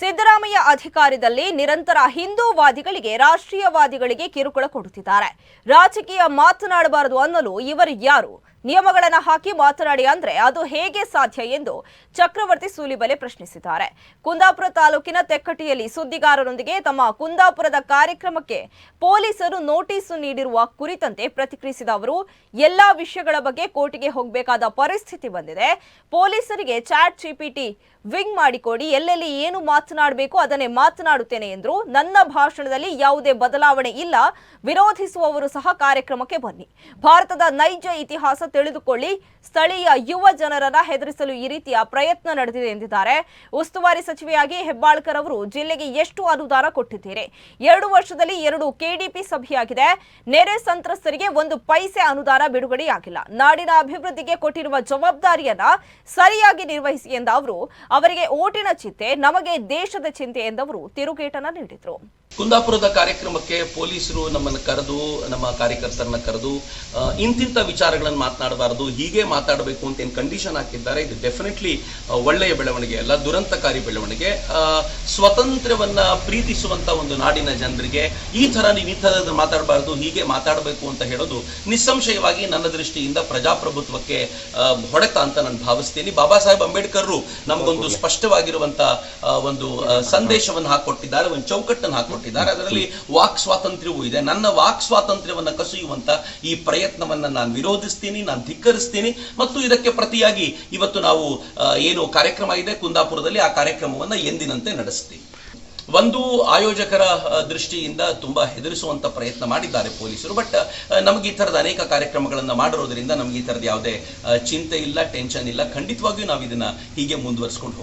ಸಿದ್ದರಾಮಯ್ಯ ಅಧಿಕಾರದಲ್ಲಿ ನಿರಂತರ ಹಿಂದೂವಾದಿಗಳಿಗೆ ರಾಷ್ಟ್ರೀಯವಾದಿಗಳಿಗೆ ಕಿರುಕುಳ ಕೊಡುತ್ತಿದ್ದಾರೆ. ರಾಜಕೀಯ ಮಾತನಾಡಬಾರದು ಅನ್ನಲು ಇವರು ಯಾರು? ನಿಯಮಗಳನ್ನ ಹಾಕಿ ಮಾತನಾಡಿ ಅಂದ್ರೆ ಅದು ಹೇಗೆ ಸಾಧ್ಯ ಎಂದು ಚಕ್ರವರ್ತಿ ಸೂಲಿಬಲೆ ಪ್ರಶ್ನಿಸಿದ್ದಾರೆ. ಕುಂದಾಪುರ ತಾಲೂಕಿನ ತೆಕ್ಕಟ್ಟಿಯಲ್ಲಿ ಸುದ್ದಿಗಾರರೊಂದಿಗೆ ತಮ್ಮ ಕುಂದಾಪುರದ ಕಾರ್ಯಕ್ರಮಕ್ಕೆ ಪೊಲೀಸರು ನೋಟಿಸು ನೀಡಿರುವ ಕುರಿತಂತೆ ಪ್ರತಿಕ್ರಿಯಿಸಿದ ಅವರು, ಎಲ್ಲಾ ವಿಷಯಗಳ ಬಗ್ಗೆ ಕೋರ್ಟಿಗೆ ಹೋಗಬೇಕಾದ ಪರಿಸ್ಥಿತಿ ಬಂದಿದೆ. ಪೊಲೀಸರಿಗೆ ಚಾಟ್ ಜಿಪಿಟಿ ವಿಂಗ್ ಮಾಡಿಕೊಡಿ, ಎಲ್ಲೆಲ್ಲಿ ಏನು ಮಾತನಾಡಬೇಕು ಅದನ್ನೇ ಮಾತನಾಡುತ್ತೇನೆ ಎಂದರು. ನನ್ನ ಭಾಷಣದಲ್ಲಿ ಯಾವುದೇ ಬದಲಾವಣೆ ಇಲ್ಲ. ವಿರೋಧಿಸುವವರು ಸಹ ಕಾರ್ಯಕ್ರಮಕ್ಕೆ ಬನ್ನಿ. ಭಾರತದ ನೈಜ ಇತಿಹಾಸ ತಿಳಿದುಕೊಳ್ಳಿ, ಸ್ಥಳೀಯ ಯುವ ಜನರನ್ನ ಹೆದರಿಸಲು ಈ ರೀತಿಯ ಪ್ರಯತ್ನ ನಡೆದಿದೆ ಎಂದಿದ್ದಾರೆ. ಉಸ್ತುವಾರಿ ಸಚಿವೆಯಾಗಿ ಹೆಬ್ಬಾಳ್ಕರ್ ಅವರು ಜಿಲ್ಲೆಗೆ ಎಷ್ಟು ಅನುದಾನ ಕೊಟ್ಟಿದ್ದೀರಿ? ಎರಡು ವರ್ಷದಲ್ಲಿ ಎರಡು ಕೆಡಿಪಿ ಸಭೆಯಾಗಿದೆ. ನೆರೆ ಸಂತ್ರಸ್ತರಿಗೆ ಒಂದು ಪೈಸೆ ಅನುದಾನ ಬಿಡುಗಡೆಯಾಗಿಲ್ಲ. ನಾಡಿನ ಅಭಿವೃದ್ಧಿಗೆ ಕೊಟ್ಟಿರುವ ಜವಾಬ್ದಾರಿಯನ್ನ ಸರಿಯಾಗಿ ನಿರ್ವಹಿಸಿ ಎಂದ ಅವರು, ಅವರಿಗೆ ಓಟಿನ ಚಿಂತೆ, ನಮಗೆ ದೇಶದ ಚಿಂತೆ ಎಂದವರು ತಿರುಗೇಟನ ನೀಡಿದರು. ಕುಂದಾಪುರದ ಕಾರ್ಯಕ್ರಮಕ್ಕೆ ಪೊಲೀಸರು ನಮ್ಮನ್ನು ಕರೆದು, ನಮ್ಮ ಕಾರ್ಯಕರ್ತರನ್ನ ಕರೆದು ಇಂತಿಂತ ವಿಚಾರಗಳನ್ನು ಮಾತನಾಡಬಾರದು ಹೀಗೆ ಮಾತಾಡಬೇಕು ಅಂತ ಏನು ಕಂಡೀಷನ್ ಹಾಕಿದ್ದಾರೆ ಇದು ಡೆಫಿನೆಟ್ಲಿ ಒಳ್ಳೆಯ ಬೆಳವಣಿಗೆ ಅಲ್ಲ ದುರಂತಕಾರಿ ಬೆಳವಣಿಗೆ. ಸ್ವತಂತ್ರವನ್ನ ಪ್ರೀತಿಸುವಂತ ಒಂದು ನಾಡಿನ ಜನರಿಗೆ ಈ ತರ ನೀವು ಈ ಥರದ ಮಾತಾಡಬಾರದು ಹೀಗೆ ಮಾತಾಡಬೇಕು ಅಂತ ಹೇಳೋದು ನಿಸ್ಸಂಶಯವಾಗಿ ನನ್ನ ದೃಷ್ಟಿಯಿಂದ ಪ್ರಜಾಪ್ರಭುತ್ವಕ್ಕೆ ಹೊಡೆತ ಅಂತ ನಾನು ಭಾವಿಸ್ತೀನಿ. ಬಾಬಾ ಸಾಹೇಬ್ ಅಂಬೇಡ್ಕರ್ ನಮಗೊಂದು ಸ್ಪಷ್ಟವಾಗಿರುವಂತ ಒಂದು ಸಂದೇಶವನ್ನು ಹಾಕೊಟ್ಟಿದ್ದಾರೆ ಒಂದು ಚೌಕಟ್ಟನ್ನು ಹಾಕೊಟ್ಟಿದ್ದಾರೆ. ಅದರಲ್ಲಿ ವಾಕ್ ಸ್ವಾತಂತ್ರ್ಯವೂ ಇದೆ. ನನ್ನ ವಾಕ್ ಸ್ವಾತಂತ್ರ್ಯವನ್ನ ಕಸಿಯುವಂತ ಈ ಪ್ರಯತ್ನವನ್ನ ನಾನು ವಿರೋಧಿಸ್ತೀನಿ. ನಾನು ಧಿಕ್ಕರಿಸ್ತೀನಿ. ಮತ್ತು ಇದಕ್ಕೆ ಪ್ರತಿಯಾಗಿ ಇವತ್ತು ನಾವು ಏನು ಕಾರ್ಯಕ್ರಮ ಇದೆ ಕುಂದಾಪುರದಲ್ಲಿ, ಆ ಕಾರ್ಯಕ್ರಮವನ್ನ ಎಂದಿನಂತೆ ನಡೆಸ್ತೀವಿ. ಒಂದು ಆಯೋಜಕರ ದೃಷ್ಟಿಯಿಂದ ತುಂಬಾ ಹೆದರಿಸುವಂತ ಪ್ರಯತ್ನ ಮಾಡಿದ್ದಾರೆ ಪೊಲೀಸರು. ಬಟ್ ನಮಗೆ ಈ ತರದ ಅನೇಕ ಕಾರ್ಯಕ್ರಮಗಳನ್ನು ಮಾಡಿರೋದ್ರಿಂದ ನಮಗೆ ಈ ತರದ ಯಾವುದೇ ಚಿಂತೆ ಇಲ್ಲ, ಟೆನ್ಷನ್ ಇಲ್ಲ. ಖಂಡಿತವಾಗಿಯೂ ನಾವು ಇದನ್ನ ಹೀಗೆ ಮುಂದುವರಿಸ್ಕೊಂಡು